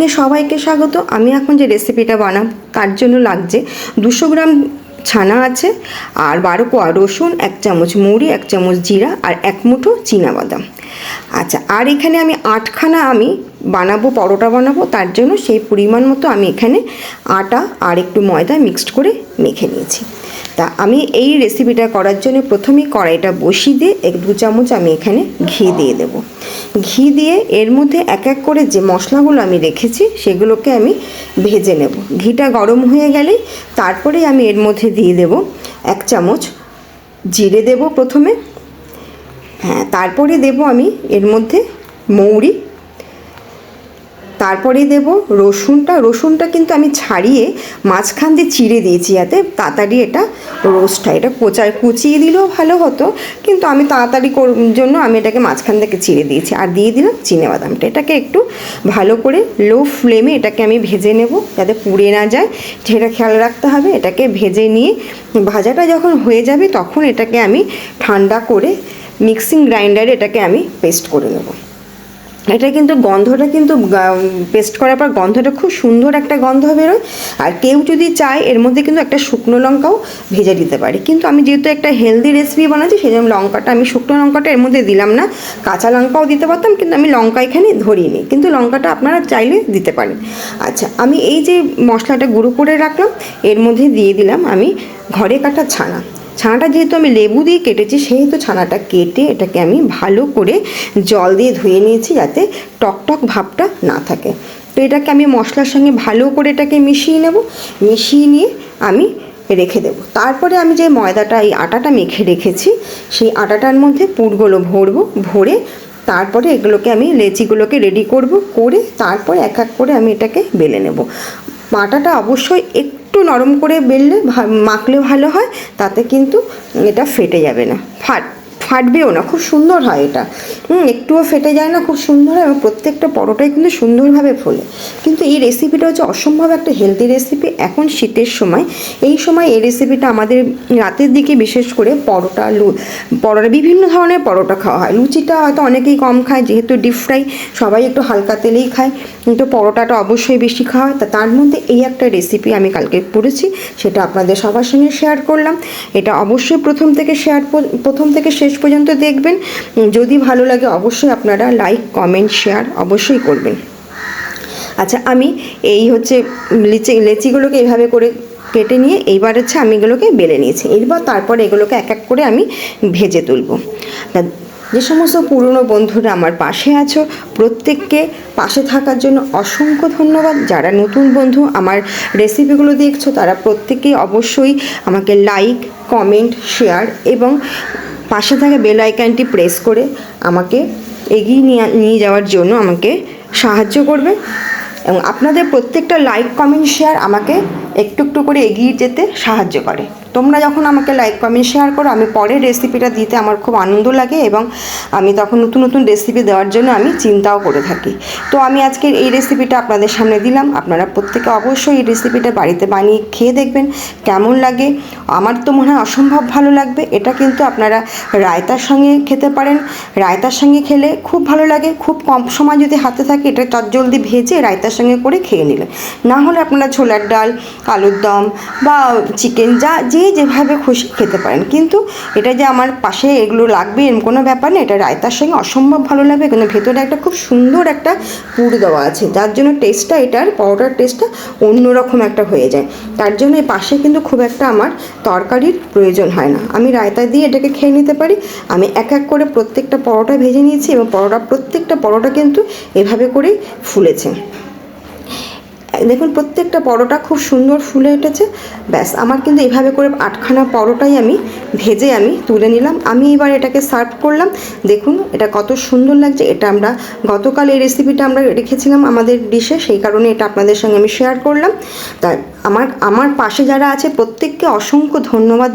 কিচেনে সবাইকে স্বাগত। আমি এখন যে রেসিপিটা বানাবো, তার জন্য লাগছে দুশো গ্রাম ছানা আছে, আর বারো কোয়া রসুন, এক চামচ মুড়ি, এক চামচ জিরা, আর এক মুঠো বাদাম আচ্ছা আর এখানে আমি আটখানা আমি বানাবো, পরোটা বানাবো, তার জন্য সেই পরিমাণ মতো আমি এখানে আটা আর একটু ময়দা মিক্সড করে মেখে নিয়েছি। তা আমি এই রেসিপিটা করার জন্য প্রথমেই কড়াইটা বসিয়ে দিয়ে এক দু চামচ আমি এখানে ঘি দিয়ে দেব। ঘি দিয়ে এর মধ্যে এক এক করে যে মশলাগুলো আমি রেখেছি, সেগুলোকে আমি ভেজে নেব। ঘিটা গরম হয়ে গেলেই তারপরে আমি এর মধ্যে দিয়ে দেব এক চামচ জিরে দেব প্রথমে। হ্যাঁ তারপরে দেব আমি এর মধ্যে মৌরি। তারপরে দেব রসুনটা। রসুনটা কিন্তু আমি ছাড়িয়ে মাঝখান দিয়ে চিড়ে দিয়েছি যাতে তাড়াতাড়ি এটা রোস্ট হয়। এটা কোচায় কুচিয়ে দিলেও ভালো হতো, কিন্তু আমি তাড়াতাড়ি কর- জন্য আমি এটাকে মাঝখান থেকে চিড়ে দিয়েছি। আর দিয়ে দিলাম বাদামটা এটাকে একটু ভালো করে লো ফ্লেমে এটাকে আমি ভেজে নেব যাতে পুড়ে না যায়। সেটা খেয়াল রাখতে হবে, এটাকে ভেজে নিয়ে ভাজাটা যখন হয়ে যাবে তখন এটাকে আমি ঠান্ডা করে মিক্সিং গ্রাইন্ডারে এটাকে আমি পেস্ট করে নেব। এটা কিন্তু গন্ধটা কিন্তু পেস্ট করার পর গন্ধটা খুব সুন্দর একটা গন্ধ বেরোয়। আর কেউ যদি চায়, এর মধ্যে কিন্তু একটা শুকনো লঙ্কাও ভেজে দিতে পারে। কিন্তু আমি যেহেতু একটা হেলদি রেসিপি বানাচ্ছি সেই জন্য লঙ্কাটা, আমি শুকনো লঙ্কাটা এর মধ্যে দিলাম না। কাঁচা লঙ্কাও দিতে পারতাম, কিন্তু আমি লঙ্কা এখানে ধরিয়ে কিন্তু লঙ্কাটা আপনারা চাইলে দিতে পারেন। আচ্ছা আমি এই যে মশলাটা গুঁড়ো করে রাখলাম, এর মধ্যে দিয়ে দিলাম আমি ঘরে কাটা ছানা। ছানাটা যেহেতু আমি লেবু দিয়ে কেটেছি, সেহেতু ছানাটা কেটে এটাকে আমি ভালো করে জল দিয়ে ধুয়ে নিয়েছি যাতে টকটক ভাবটা না থাকে। তো এটাকে আমি মশলার সঙ্গে ভালো করে এটাকে মিশিয়ে নেব, মিশিয়ে নিয়ে আমি রেখে দেবো। তারপরে আমি যে ময়দাটা, এই আটাটা মেখে রেখেছি, সেই আটাটার মধ্যে পুরগুলো ভরবো, ভরে তারপরে এগুলোকে আমি লেচিগুলোকে রেডি করব, করে তারপর এক এক করে আমি এটাকে বেলে নেব। আটাটা অবশ্যই একটু নরম করে বেললে মাখলে ভালো হয় তাতে কিন্তু এটা ফেটে যাবে না। ফাট। ফাটবেও না, খুব সুন্দর হয় এটা। একটুও ফেটে যায় না, খুব সুন্দর হয় এবং প্রত্যেকটা পরোটাই কিন্তু সুন্দরভাবে ফোলে। কিন্তু এই রেসিপিটা হচ্ছে অসম্ভব একটা হেলদি রেসিপি এখন শীতের সময়, এই সময় এই রেসিপিটা আমাদের রাতের দিকে বিশেষ করে পরোটা, লু, পরোটা, বিভিন্ন ধরনের পরোটা খাওয়া হয়। লুচিটা হয়তো অনেকেই কম খায়, যেহেতু ডিপ ফ্রাই সবাই একটু হালকা তেলেই খায়। কিন্তু পরোটাটা অবশ্যই বেশি খাওয়া হয়। তা তার মধ্যে এই একটা রেসিপি আমি কালকে পড়েছি সেটা আপনাদের সবার সঙ্গে শেয়ার করলাম। এটা অবশ্যই প্রথম থেকে শেয়ার প্রথম থেকে শেষ পর্যন্ত দেখবেন। যদি ভালো লাগে অবশ্যই আপনারা লাইক কমেন্ট শেয়ার অবশ্যই করবেন। আচ্ছা আমি এই হচ্ছে লিচি, লেচিগুলোকে এইভাবে করে কেটে নিয়ে এইবার হচ্ছে আমি এগুলোকে বেলে নিয়েছি। এইবার তারপরে এগুলোকে এক এক করে আমি ভেজে তুলবো। যে সমস্ত পুরনো বন্ধুরা আমার পাশে আছো, প্রত্যেককে পাশে থাকার জন্য অসংখ্য ধন্যবাদ। যারা নতুন বন্ধু আমার রেসিপিগুলো দেখছ, তারা প্রত্যেকেই অবশ্যই আমাকে লাইক কমেন্ট শেয়ার এবং পাশে থাকা বেল আইকনটি প্রেস করে আমাকে এগিয়ে নিয়ে নিয়ে যাওয়ার জন্য আমাকে সাহায্য করবে এবং আপনাদের প্রত্যেকটা লাইক কমেন্ট শেয়ার আমাকে একটু একটু করে এগিয়ে যেতে সাহায্য করে। তোমরা যখন আমাকে লাইক কমেন্ট শেয়ার করো, আমি পরের রেসিপিটা দিতে আমার খুব আনন্দ লাগে এবং আমি তখন নতুন নতুন রেসিপি দেওয়ার জন্য আমি চিন্তাও করে থাকি। তো আমি আজকের এই রেসিপিটা আপনাদের সামনে দিলাম। আপনারা প্রত্যেকে অবশ্যই এই রেসিপিটা বাড়িতে বানিয়ে খেয়ে দেখবেন, কেমন লাগে। আমার তো মনে হয় অসম্ভব ভালো লাগবে। এটা কিন্তু আপনারা রায়তার সঙ্গে খেতে পারেন। রায়তার সঙ্গে খেলে খুব ভালো লাগে। খুব কম সময় যদি হাতে থাকে, এটা চটজলদি ভেজে রায়তার সঙ্গে করে খেয়ে নিলেন না হলে আপনারা ছোলার ডাল, আলুর দম বা চিকেন যা, যে যেভাবে খুশি খেতে পারেন। কিন্তু এটা যে আমার পাশে এগুলো লাগবে এরকম কোনো ব্যাপার না, এটা রায়তার সঙ্গে অসম্ভব ভালো লাগবে। কিন্তু ভেতরে একটা খুব সুন্দর একটা পুর দেওয়া আছে। যার জন্য টেস্টটা এটার, পরোটার টেস্টটা অন্যরকম একটা হয়ে যায়। তার জন্য এই পাশে কিন্তু খুব একটা আমার তরকারির প্রয়োজন হয় না। আমি রায়তা দিয়ে এটাকে খেয়ে নিতে পারি। আমি এক এক করে প্রত্যেকটা পরোটা ভেজে নিয়েছি এবং পরোটা, প্রত্যেকটা পরোটা কিন্তু এভাবে করেই ফুলেছে। দেখুন, প্রত্যেকটা পরোটা খুব সুন্দর ফুলে উঠেছে। ব্যাস, আমার কিন্তু এভাবে করে আটখানা পরোটাই আমি ভেজে আমি তুলে নিলাম। আমি এবার এটাকে সার্ভ করলাম। দেখুন, এটা কত সুন্দর লাগছে। এটা আমরা গতকাল এই রেসিপিটা আমরা রেখেছিলাম আমাদের ডিশে, সেই কারণে এটা আপনাদের সঙ্গে আমি শেয়ার করলাম। তাই, আমার আমার পাশে যারা আছে, প্রত্যেককে অসংখ্য ধন্যবাদ।